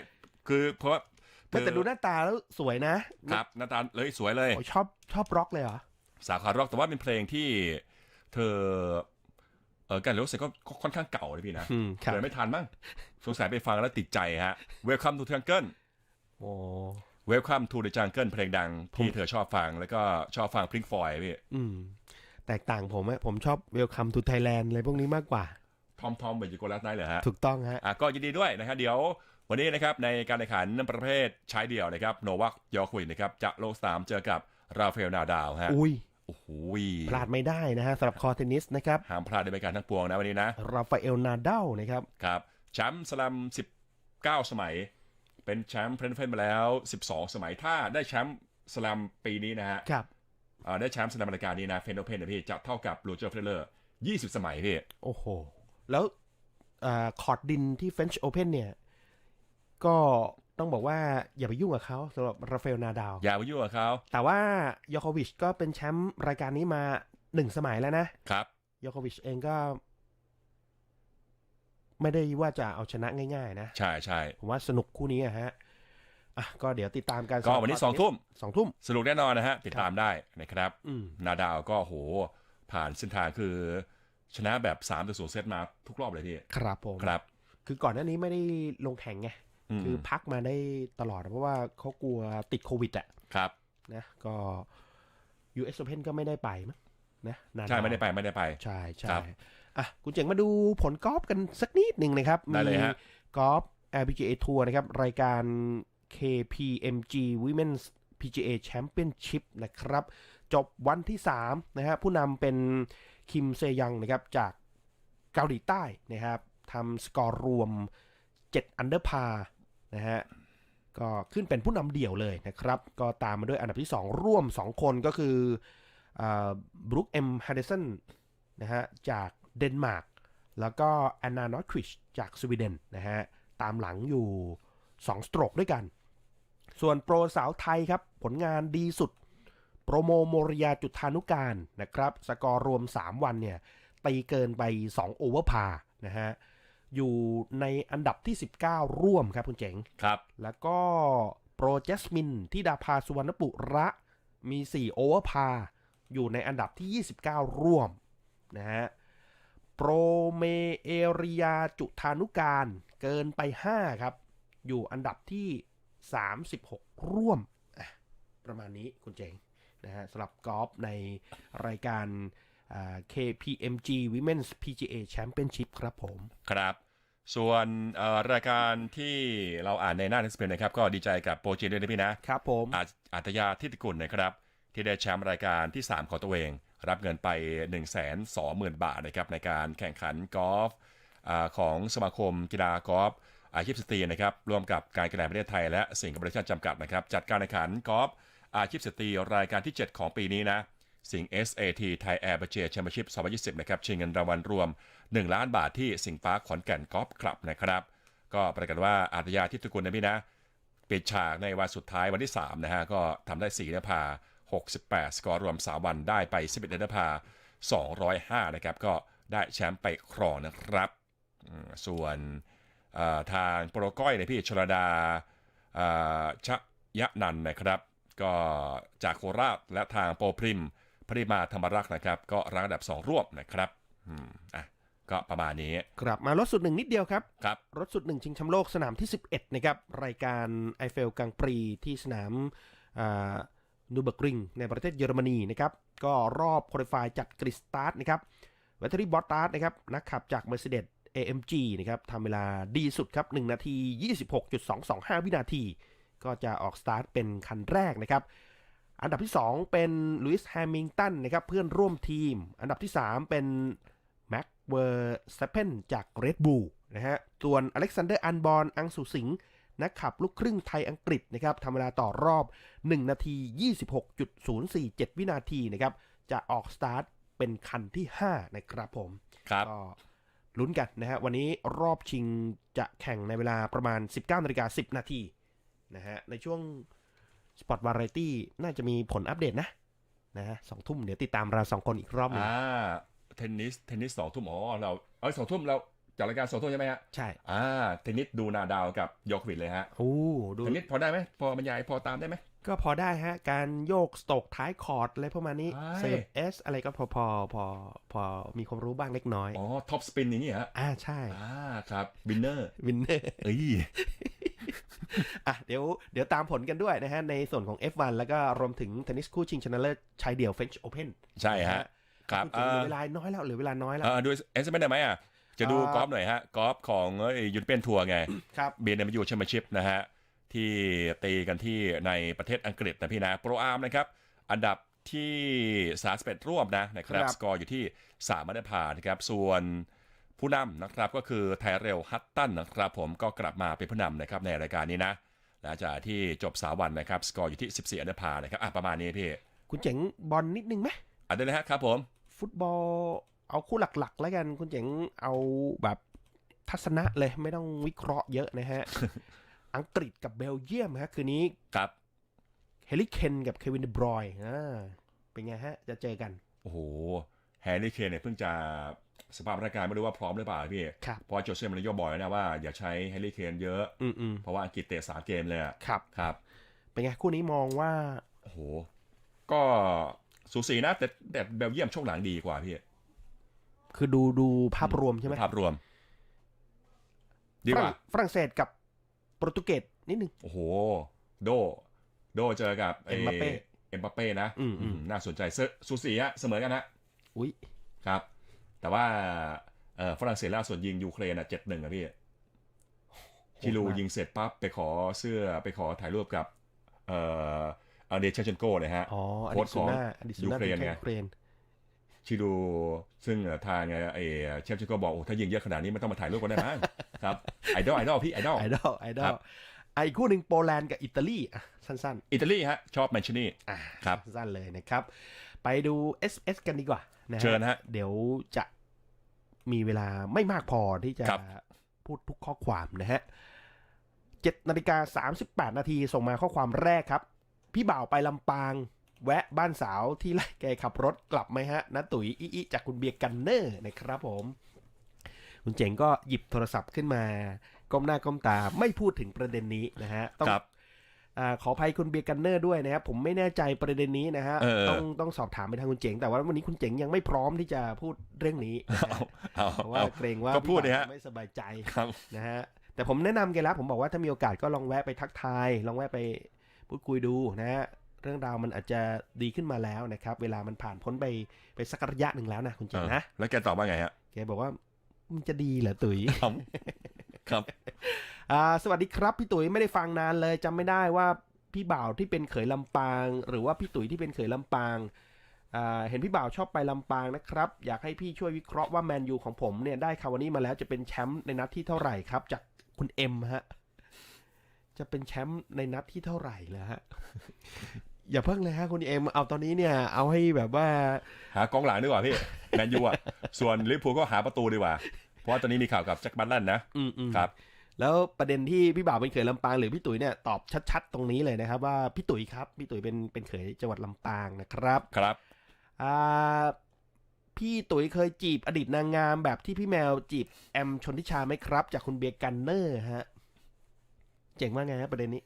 [SPEAKER 12] คือเพราะว่าเธอ
[SPEAKER 13] แต่ดูหน้าตาแล้วสวยนะ ครับ
[SPEAKER 12] หน้าตาเลยสวยเลย
[SPEAKER 13] โอ้ชอบชอบร็อกเลยเหรอ
[SPEAKER 12] สาวคาร์ล็อกแต่ว่าเป็นเพลงที่เธอ เออกันรู้สึกก็ก็ค่อนข้างเก่าเลยพี่นะ
[SPEAKER 13] อืมครับ
[SPEAKER 12] เกิดไม่ทันมั้งสงสัยไปฟังแล้วติดใจฮะ Welcome to Jungle
[SPEAKER 13] โอ้
[SPEAKER 12] Welcome to the Jungle เพลงดังที่เธอชอบฟังแล้วก็ชอบฟัง Pink Floyd พี่
[SPEAKER 13] อืมแตกต่างผมอะผมชอบ Welcome to Thailand อะไรพวกนี้มากกว่า
[SPEAKER 12] ทอมทอมเบย์ยูโกลัสไนเหรอฮะ
[SPEAKER 13] ถูกต้องฮะ
[SPEAKER 12] อะก็ยินดีด้วยนะครับเดี๋ยววันนี้นะครับในการแข่งขันประเภทชายเดี่ยวนะครับ โนวัคยอควินนะครับจะโลกสามเจอกับราฟาเอลนาดาวฮะ
[SPEAKER 13] อุ้ย
[SPEAKER 12] โอ้โห
[SPEAKER 13] พลาดไม่ได้นะฮะสำหรับคอเทนนิสนะครับ
[SPEAKER 12] ห้ามพลาดในรายการทั้งปวงนะวันนี้นะ
[SPEAKER 13] ราฟาเอลนาดาลนะครับ
[SPEAKER 12] ครับแชมป์สลัม 19 สมัย เป็นแชมป์เพรนเฟนมาแล้ว 12 สมัยถ้าได้แชมป์สลัมปีนี้นะฮะ
[SPEAKER 13] ครับ
[SPEAKER 12] อ่าได้แชมป์สลัมรายการนี้นะเฟนโอเพนนะพี่จะเท่ากับโรเจอร์เฟเดอร์ 20 สมัยพี่
[SPEAKER 13] โอ้โห แล้วอ่าคอร์ดดินที่ French Open เนี่ย ก็ ต้องบอกว่าอย่าไปยุ่งกับเขาสำหรับราฟาเอลนาดาล
[SPEAKER 12] อย่าไปยุ่งกับเขา
[SPEAKER 13] แต่ว่ายอโควิชก็เป็นแชมป์รายการนี้มาหนึ่งสมัยแล้วนะครับยอโควิชเองก็ ไม่ได้ว่าจะเอาชนะง่าย ๆ นะ
[SPEAKER 12] ใช่ใช่
[SPEAKER 13] ผมว่าสนุกคู่นี้อะฮะอะก็เดี๋ยวติดตามกัน
[SPEAKER 12] ก็วันนี้สองทุ่ม
[SPEAKER 13] สองทุ่ม
[SPEAKER 12] สนุกแน่นอนนะฮะ ติดตามได้นะครับ
[SPEAKER 13] อืม
[SPEAKER 12] นาดาวก็โห ผ่านเส้นทางคือชนะแบบ3ต่อ0เซตมาทุกรอบเลยพี่
[SPEAKER 13] ครับผม
[SPEAKER 12] ครับ
[SPEAKER 13] คือก่อนหน้านี้ไม่ได้ลงแข่งไง
[SPEAKER 12] อืม
[SPEAKER 13] คือพักมาได้ตลอดเพราะว่าเขากลัวติดโควิดอะ
[SPEAKER 12] ครับ
[SPEAKER 13] นะก็ US Open ก็ไม่ได้ไปมั้งนะนาดาว
[SPEAKER 12] ใช่ไม่ได้ไปไม่ได้ไป
[SPEAKER 13] ใช่ใช่
[SPEAKER 12] ครับ
[SPEAKER 13] อะคุณเจ๋งมาดูผลกอล์ฟกันสักนิดหนึ่งนะครับ
[SPEAKER 12] ได้เลยฮะ
[SPEAKER 13] กอล์ฟ LPGA Tour นะครับ รายการ KPMG Women's PGA Championship นะครับ จบวันที่ 3 นะฮะผู้นำเป็นคิมเซยังนะครับ จากเกาหลีใต้นะครับทำสกอร์รวม 7 อันเดอร์พา นะฮะก็ขึ้นเป็นผู้นำเดี่ยวเลยนะครับ ก็ตามมาด้วยอันดับที่ 2 ร่วม 2 คนก็คือบรูคเอ็มฮาร์เดสันนะฮะจากเดนมาร์กแล้วก็แอนนานอตคริชจากสวีเดนนะฮะตามหลังอยู่ 2 สโตรกด้วยกัน ส่วนโปรสาวไทยครับ ผลงานดีสุด โปรโมโมริยาจุธานุการนะครับ สกอร์รวม 3 วันเนี่ยตีเกินไป 2 โอเวอร์พานะฮะ อยู่ในอันดับที่ 19 ร่วมครับคุณเจ๋ง
[SPEAKER 12] ครับ
[SPEAKER 13] แล้วก็โปรเจสมินที่ดาพาสุวรรณปุระ มี 4 โอเวอร์พา อยู่ในอันดับที่ 29 ร่วมนะฮะโปรเมเอริยาจุธานุการเกินไป 5 ครับ อยู่อันดับที่ 36 ร่วมอะประมาณนี้คุณเจงนะฮะสำหรับกอล์ฟในรายการอ่า KPMG Women's PGA Championship ครับผม
[SPEAKER 12] ครับ ส่วนเอ่อรายการที่เราอ่านในหน้าหนังสือพิมพ์นะครับ ก็ดีใจกับโปรเจกต์ด้วยนะพี่นะครับ
[SPEAKER 13] ผม
[SPEAKER 12] อาอัตยาทิติกุลนะครับ ที่ได้แชมป์รายการที่ 3 ของตัวเอง รับเงินไป 1 2 0 0 0 0 บาทนะครับในการแข่งขันกอล์ฟอาของสมาคมกีฬากอล์ฟอาชีพสตรีนะครับร่วมกับการกีฬาแห่งประเทศไทยและสิ่งห์บริษัทจำกัดนะครับจัดการแข่งขันกอล์ฟอาชีพสตรีรายการที่ 7 ของปีนี้นะ สิง SAT Thai Air b u d g e t Championship 2020 นะครับ ชิงเงินรางวัลรวม 1 ล้านบาทที่สิงห์ปาขอนแก่นกอล์ฟคลับนะครับ ก็ประกาศว่าอาตยาทิพย์ตกุลนะพี่นะปิดฉากในวันสุดท้ายวันที่ 3 นะฮะ ก็ทำได้4เนื้อพา68 สกอร์รวม 3 วันได้ไป 11เนื้อพา205 นะครับ ก็ได้แชมป์ไปครองนะครับ ส่วนทางโปรก้อยเนี่ยพี่ชลดาชะยะนันนะครับ ก็จากโคราชและทางโปรพริม พริมาธรรมรักษ์นะครับ ก็รั้งอันดับ 2 ร่วมนะครับอืมอะก็ประมาณนี้
[SPEAKER 13] ครับมารถสุดหนึ่งนิดเดียวครับ
[SPEAKER 12] ครับ
[SPEAKER 13] รถสุดหนึ่งชิงแชมป์โลกสนามที่ 11 นะครับ รายการไอเฟลกังปรีที่สนามนูเบอร์กริง ในประเทศเยอรมนีนะครับ ก็รอบคุริฟายจัดกริสตาร์ทนะครับแวตเตอรี่บอตตาร์ทนะครับ นักขับจาก Mercedes AMG นะครับทำเวลาดีสุดครับ 1 นาที 26.225 วินาที ก็จะออกสตาร์ทเป็นคันแรกนะครับ อันดับที่ 2 เป็นลุยส์แฮมิงตันนะครับเพื่อนร่วมทีม อันดับที่ 3 เป็นแม็กเวอร์สเปนจาก Red Bull นะฮะส่วนอเล็กซานเดอร์อันบอลอังสุสิงห์นักขับลูกครึ่งไทยอังกฤษนะครับทำเวลาต่อรอบ 1 นาที 26.047 วินาทีนะครับจะออกสตาร์ทเป็นคันที่ 5 นะครับผม
[SPEAKER 12] ครับ
[SPEAKER 13] ก็ลุ้นกันนะฮะวันนี้รอบชิงจะแข่งในเวลาประมาณ 19นาฬิกา10 นาทีนะฮะในช่วง Sport Variety น่าจะมีผลอัปเดตนะนะฮะสองทุ่มเดี๋ยวติดตามเราสองคนอีกรอบหนึง
[SPEAKER 12] อ่าเทนนิสเทนนิสสองทุ่มอ๋อเราเอ้ยสองทุ่มเราจัดรายการสองทุ่มใช่ไหมฮะ
[SPEAKER 13] ใช่
[SPEAKER 12] อ่าเทนนิสดูนาดาวกับโยโควิดเลยฮะ
[SPEAKER 13] โอ้ดู
[SPEAKER 12] เทนนิสพอได้ไหมพอบรรยายพอตามได้ไหม
[SPEAKER 13] ก็พอได้ฮะ การโยกสโตกท้ายคอร์ดอะไรประมาณนี้
[SPEAKER 12] ใช่
[SPEAKER 13] เซิร์ฟเอสอะไรก็พอพอพอพอมีความรู้บ้างเล็กน้อย
[SPEAKER 12] อ๋อ ท็อปสปินอย่างนี้ฮะ
[SPEAKER 13] อ่าใช่
[SPEAKER 12] อ่า ครับ วินเนอร์
[SPEAKER 13] วินเนอร์
[SPEAKER 12] เอ้ย
[SPEAKER 13] อะเดี๋ยวเดี๋ยวตามผลกันด้วยนะฮะ ในส่วนของ F1 แล้วก็รวมถึงเทนนิสคู่ชิงชนะเลิศชายเดี่ยว French Open
[SPEAKER 12] ใช่ฮะ ครับ
[SPEAKER 13] ณเจ๋งเหลือเวลาน้อยแล้วเหลือเวลาน้อยแล้ว
[SPEAKER 12] เออดูเอสเอ็มได้ไหมอะจะดู
[SPEAKER 13] อ่าก
[SPEAKER 12] อล์ฟหน่อยฮะกอล์ฟของยูนเป็นทัวร์ไง
[SPEAKER 13] ครับ
[SPEAKER 12] เบียนในยูแชมเปี้ยนชิพนะฮะ ที่ตีกันที่ในประเทศอังกฤษนะพี่นะโปรอาร์มนะครับ อันดับที่31ร่วมนะนะครับ
[SPEAKER 13] ครับ
[SPEAKER 12] สกอร์อยู่ที่3มาตรฐานนะครับ ส่วนผู้นำนะครับก็คือไทเรลฮัตตันนะครับผมก็กลับมาเป็นผู้นำนะครับในรายการนี้นะหลังจากที่จบสาวันนะครับ สกอร์อยู่ที่ 14 อันดับพานะครับอะประมาณนี้พี่
[SPEAKER 13] คุณเจ๋งบอลนิดนึงไหม
[SPEAKER 12] อะได้เลยฮะครับผม
[SPEAKER 13] ฟุตบอลเอาคู่หลักๆ แล้วกันคุณเจ๋งเอาแบบทัศนะเลยไม่ต้องวิเคราะห์เยอะนะฮะ อังกฤษกับเบลเยียมฮะคืนนี้
[SPEAKER 12] ครับ
[SPEAKER 13] เฮลิเคนกับเควินเดบรอยน์อ่าเป็นไงฮะ จะเจอกัน
[SPEAKER 12] โอ้โหแฮร์รี่เคนเนี่ยเพิ่งจะสภาพร่างกายไม่รู้ว่าพร้อมหรือเปล่าพี่
[SPEAKER 13] ครับ
[SPEAKER 12] เพราะโจเซ่มันโยบอกแล้วนะว่าอย่าใช้แฮร์รี่เคนเยอะ
[SPEAKER 13] อืมอืม
[SPEAKER 12] เพราะว่าอังกฤษเตะสามเกมเลยอะ
[SPEAKER 13] ครับ
[SPEAKER 12] ครับ
[SPEAKER 13] เป็นไงคู่นี้มองว่า
[SPEAKER 12] โอ้โหก็สูสีนะแต่แต่เบลเยียมช่วงหลังดีกว่าพี่
[SPEAKER 13] คือดูดูภาพรวมใช่ไหม
[SPEAKER 12] ภาพรวม ดี
[SPEAKER 13] ฝ
[SPEAKER 12] ก
[SPEAKER 13] รั่ง
[SPEAKER 12] ว่า
[SPEAKER 13] ฝรั่งเศสกับ โปรตุเกสนิดนึง
[SPEAKER 12] โอ้โห โด โดเจอกับไเอ็
[SPEAKER 13] มบัปเป้
[SPEAKER 12] เอ็มบัปเป้นะ
[SPEAKER 13] อืมอืม
[SPEAKER 12] น่าสนใจเซสูสีฮะเสมอกันนะ
[SPEAKER 13] อุ้ย
[SPEAKER 12] ครับ แต่ว่าเอ่อฝรั่งเศสล่าสุดยิงยูเครนอะเจ็ดหนึ่งอะพี่ชิลูยิงเสร็จปั๊บไปขอเสื้อไปขอถ่ายรูปกับ เอ่ออันเดชเชนโกเลยฮะ
[SPEAKER 13] อ๋ออ
[SPEAKER 12] โค้
[SPEAKER 13] ดิ
[SPEAKER 12] ช
[SPEAKER 13] สุ
[SPEAKER 12] ของ
[SPEAKER 13] น่าอดิสุ
[SPEAKER 12] ยู
[SPEAKER 13] น่า
[SPEAKER 12] เคร
[SPEAKER 13] เป็นน
[SPEAKER 12] ไง
[SPEAKER 13] แค่ยูเครน
[SPEAKER 12] ชิลูซึ่งทางไอ้เชฟชิโกบอกโอ้ถ้ายิงเยอะขนาดนี้ไม่ต้องมาถ่ายรูปกันได้มั้ง ครับไอดอลไอดอลพี่ไอดอล
[SPEAKER 13] ไอดอลไอดอ
[SPEAKER 12] ครั
[SPEAKER 13] ล
[SPEAKER 12] บ
[SPEAKER 13] อะอีกคู่หนึ่งโปแลนด์กับอิตาลีอะสั้น
[SPEAKER 12] อิตาลีฮะชอบแมนชินี
[SPEAKER 13] ๆอะ
[SPEAKER 12] ครับ
[SPEAKER 13] สั้นๆเลยนะครับ ไปดู SS กันดีกว่านะ
[SPEAKER 12] เชิญฮะ
[SPEAKER 13] เดี๋ยวจะมีเวลาไม่มากพอที่จะ
[SPEAKER 12] ครับ
[SPEAKER 13] พูดทุกข้อความนะฮะเจ็ดนาฬิกาสามสิบแปดนาทีส่งมาข้อความแรกครับ พี่บ่าวไปลำปาง แวะบ้านสาวที่ไล่แกขับรถกลับไหมฮะนะตุ๋ยอีอีจากคุณเบียร์กันเนอร์นะครับผม คุณเจ๋งก็หยิบโทรศัพท์ขึ้นมา ก้มหน้าก้มตาไม่พูดถึงประเด็นนี้นะฮะต้อง
[SPEAKER 12] ครับ
[SPEAKER 13] อ่าขออภัยคุณเบียร์กันเนอร์ด้วยนะครับผมไม่แน่ใจประเด็นนี้นะฮะ
[SPEAKER 12] เออ
[SPEAKER 13] ต้องต้องสอบถามไปทางคุณเจ๋งแต่ว่าวันนี้คุณเจ๋งยังไม่พร้อมที่จะพูดเรื่องนี้นะฮะ
[SPEAKER 12] เอา
[SPEAKER 13] เพราะว่า
[SPEAKER 12] เอา
[SPEAKER 13] เกรงว่า
[SPEAKER 12] ก็พูด
[SPEAKER 13] พี่
[SPEAKER 12] ดิ
[SPEAKER 13] บ่าว
[SPEAKER 12] ฮะ
[SPEAKER 13] จะไม่สบายใจ
[SPEAKER 12] ครับ
[SPEAKER 13] นะฮะแต่ผมแนะนำแกแล้วผมบอกว่าถ้ามีโอกาสก็ลองแวะไปทักทายลองแวะไปพูดคุยดูนะฮะเรื่องราวมันอาจจะดีขึ้นมาแล้วนะครับ เวลามันผ่านพ้นไปไปสักระยะหนึ่งแล้วนะคุณเจงนะ
[SPEAKER 12] แล้วแกตอบว่าไงฮะ
[SPEAKER 13] แกบอกว่า มันจะดีเหรอตุ๋ย
[SPEAKER 12] ครับครับ
[SPEAKER 13] อ่าสวัสดีครับ พี่ตุ๋ยไม่ได้ฟังนานเลยจำไม่ได้ว่าพี่บ่าวที่เป็นเขยลำปาง หรือว่าพี่ตุ๋ยที่เป็นเขยลำปางอ่าเห็นพี่บ่าวชอบไปลำปางนะครับ อยากให้พี่ช่วยวิเคราะห์ว่าแมนยูของผมเนี่ยได้คาวานี่มาแล้วจะเป็นแชมป์ในนัดที่เท่าไหร่ครับ จากคุณเอ็มฮะจะเป็นแชมป์ในนัดที่เท่าไหร่แล้วฮะ อย่าเพิ่งเลยฮะคุณเอ็มเอาตอนนี้เนี่ย เอาให้แบบว่า
[SPEAKER 12] หากองหลังดีกว่าพี่แมนยูอะ ส่วนลิเวอร์พูลก็หาประตูดีกว่า เพราะว่าตอนนี้มีข่าวกับแจ็คบัตแลนนะ
[SPEAKER 13] อืมอืม
[SPEAKER 12] ครับ
[SPEAKER 13] แล้วประเด็นที่พี่บ่าวเป็นเขยลำปางหรือพี่ตุ๋ยเนี่ยตอบชัดๆ ตรงนี้เลยนะครับ ว่าพี่ตุ๋ยครับพี่ตุ๋ยเป็นเป็นเขยจังหวัดลำปางนะครับ
[SPEAKER 12] ครับ
[SPEAKER 13] อ่าพี่ตุ๋ยเคยจีบอดีตนางงามแบบที่พี่แมวจีบแอมชนทิชาไหมครับ จากคุณเบียร์กันเนอร์ฮะ เจ๋งมากไงฮะประเด็นนี้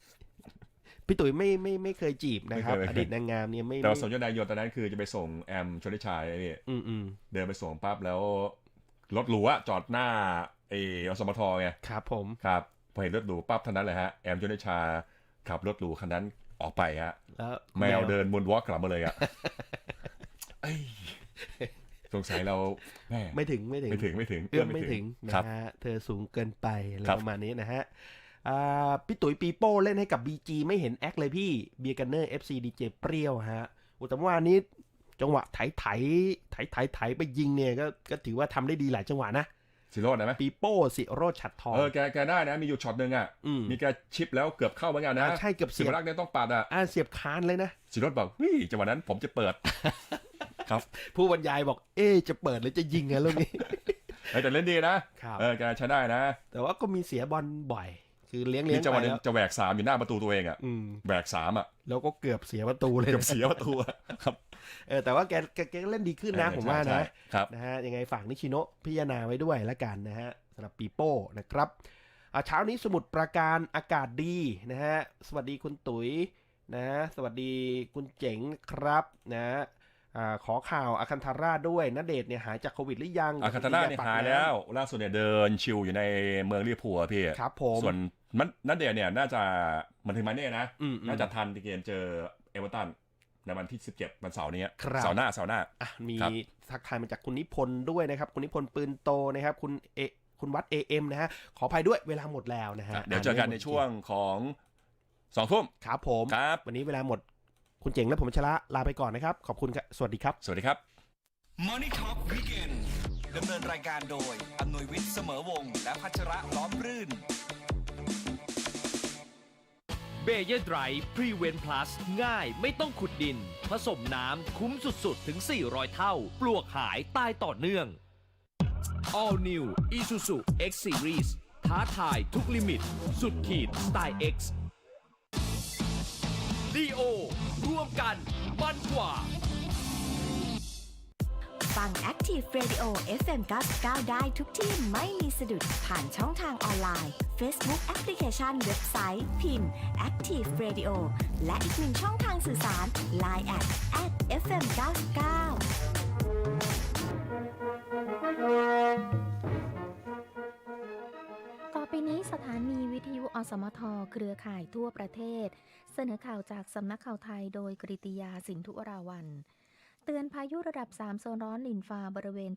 [SPEAKER 13] พี่ตุ๋ยไม่ไม่ไม่เคยจีบนะครับ
[SPEAKER 12] ไม่เคย
[SPEAKER 13] อดีตนางงามเนี่ยไม่
[SPEAKER 12] แต่ว่า
[SPEAKER 13] ไม่
[SPEAKER 12] สมยศนายนตอนนั้นคือจะไปส่งแอมชนทิชาไอ้พี่
[SPEAKER 13] อืมอืม
[SPEAKER 12] เดินไปส่งปั๊บแล้วรถหรูอะจอดหน้าไอ้อสมทไง
[SPEAKER 13] ครับผม
[SPEAKER 12] ครับพอเห็นรถหรูปั๊บเท่านั้นเลยฮะแอมชนทิชาขับรถหรูคันนั้นออกไปฮะ
[SPEAKER 13] แล้ว
[SPEAKER 12] แมวเดินบนวอล์กกลับมาเลยอะ เอ้ยสงสัยเราแม่
[SPEAKER 13] ไม่ถึงไม่ถึง
[SPEAKER 12] ไม่ถึงไม่ถึง
[SPEAKER 13] เอื้อมไม่ถึง
[SPEAKER 12] ครั
[SPEAKER 13] นะ
[SPEAKER 12] บ
[SPEAKER 13] ฮะเธอสูงเกินไปอะไร
[SPEAKER 12] ครับ
[SPEAKER 13] ประมาณนี้นะฮะอ่า พี่ตุ๋ยปีโป้เล่นให้กับ BG ไม่เห็นแอคเลยพี่เบียร์กันเนอร์ FC DJ เปรี้ยวฮะอุยแตเมื่อวานนี้จังหวะไถไถไถไถไถไปยิงเนี่ยก็ก็ถือว่าทำได้ดีหลายจังหวะนะ
[SPEAKER 12] สิโรดนะไหม
[SPEAKER 13] ปีโป้สิโรดฉัดทอง
[SPEAKER 12] เออแกแกได้นะมีอยู่ช็อตหนึ่งอะ
[SPEAKER 13] อืม
[SPEAKER 12] มีแกชิปแล้วเกือบเข้าเหมือนกันนะ
[SPEAKER 13] อ่าใช่เกือบเสี
[SPEAKER 12] สิ
[SPEAKER 13] ยบ
[SPEAKER 12] วรักษ์เนี่ยต้องปัดอะ
[SPEAKER 13] อ่าเสียบคานเลยนะ
[SPEAKER 12] สิโรดบอกเฮ้ยจังหวะนั้นผมจะเปิด ครับ
[SPEAKER 13] ผู้บรรยายบอก เอ๊ะจะเปิดหรือจะยิงอะเรื่องนี้
[SPEAKER 12] เฮ้ยแต่เล่นดีนะครับเออแกใช้ได้นะ
[SPEAKER 13] แต่ว่าก็มีเสียบอลบ่อย คือเลี้ยงเลี้ย
[SPEAKER 12] มี
[SPEAKER 13] ง
[SPEAKER 12] จังห
[SPEAKER 13] ไป
[SPEAKER 12] วะหนึง
[SPEAKER 13] แล้ว
[SPEAKER 12] จะแหวกสามอยู่หน้าประตูตัวเองอะ
[SPEAKER 13] อืม
[SPEAKER 12] แหวกสามอะ
[SPEAKER 13] แล้วก็เกือบเสียประตูเลยนะ
[SPEAKER 12] เกือบเสียประตูอะครับ
[SPEAKER 13] เออแต่ว่าแกแกแกก็เล่นดีขึ้นนะ
[SPEAKER 12] เออ
[SPEAKER 13] ผมว่า
[SPEAKER 12] ใช่
[SPEAKER 13] นะ
[SPEAKER 12] ใช่ครับ
[SPEAKER 13] นะฮะยังไงฝากนิชิโนะพิจารณาไว้ด้วยละกันนะฮะสำหรับปีโป้นะครับอ่าเช้านี้สมุดประการอากาศดีนะฮะสวัสดีคุณตุ๋ยนะ สวัสดีคุณเจ๋งครับนะ อ่าขอข่าวอาคันธาราด้วยณเดชน์เนี่ยหายจากโควิดหรือยัง
[SPEAKER 12] อาคาตาล่าเนี่ยหายแล้ว ล่าสุดเนี่ยเดินชิวอยู่ในเมืองลิเวอร์พูลอะพี่
[SPEAKER 13] ครับผม
[SPEAKER 12] ส่วนมันนัดเดชน์เนี่ยน่าจะมันถึงมาเนี่ยนะ
[SPEAKER 13] อืมอืม
[SPEAKER 12] น่าจะทันที่เกมเจอเอเวอร์ตันในวันที่ 17วันเสาร์นี้
[SPEAKER 13] ครับ
[SPEAKER 12] เสาร์หน้าเสาร์หน้า
[SPEAKER 13] อะมี
[SPEAKER 12] ครับ
[SPEAKER 13] ทักทายมาจากคุณนิพนธ์ด้วยนะครับ คุณนิพนธ์ปืนโตนะครับคุณเอคุณวัด AM นะฮะขออภัยด้วยเวลาหมดแล้วนะฮะ
[SPEAKER 12] เดี๋ยวเจอกันในช่วงของสองทุ่ม
[SPEAKER 13] ครับผม
[SPEAKER 12] ครับ
[SPEAKER 13] วันนี้เวลาหมด คุณเจ๋งและผมชละลาไปก่อนนะครับ ขอบคุณครับสวัสดีครับ
[SPEAKER 12] สวัสดีครับ
[SPEAKER 11] Money Talk Weekend ดำเนินรายการโดยอำนวยวิทย์เสมอวงศ์และพัชระล้อมรื่น
[SPEAKER 6] เบเยอร์ไดรพรีเวนพลัสง่ายไม่ต้องขุดดิน ผสมน้ำคุ้มสุด ๆ ถึง 400 เท่า ปลวกหายตายต่อเนื่อง All New Isuzu X Series ท้าทายทุกลิมิต สุดขีดสไตล์ X ดีโอร่วมกันมันกว่า
[SPEAKER 14] ฟัง Active Radio FM 99ได้ทุกที่ไม่มีสะดุดผ่านช่องทางออนไลน์ Facebook แอปพลิเคชันเว็บไซต์พิมพ์ Active Radio และอีกหนึ่งช่องทางสื่อสาร Line at at FM 99
[SPEAKER 15] ปีนี้สถานีวิทยุอสมท เครือข่ายทั่วประเทศ เสนอข่าวจากสำนักข่าวไทยโดยกริติยาสินทุราวัน เตือนพายุระดับ 3 โซนร้อนลินฟ้าบริเวณ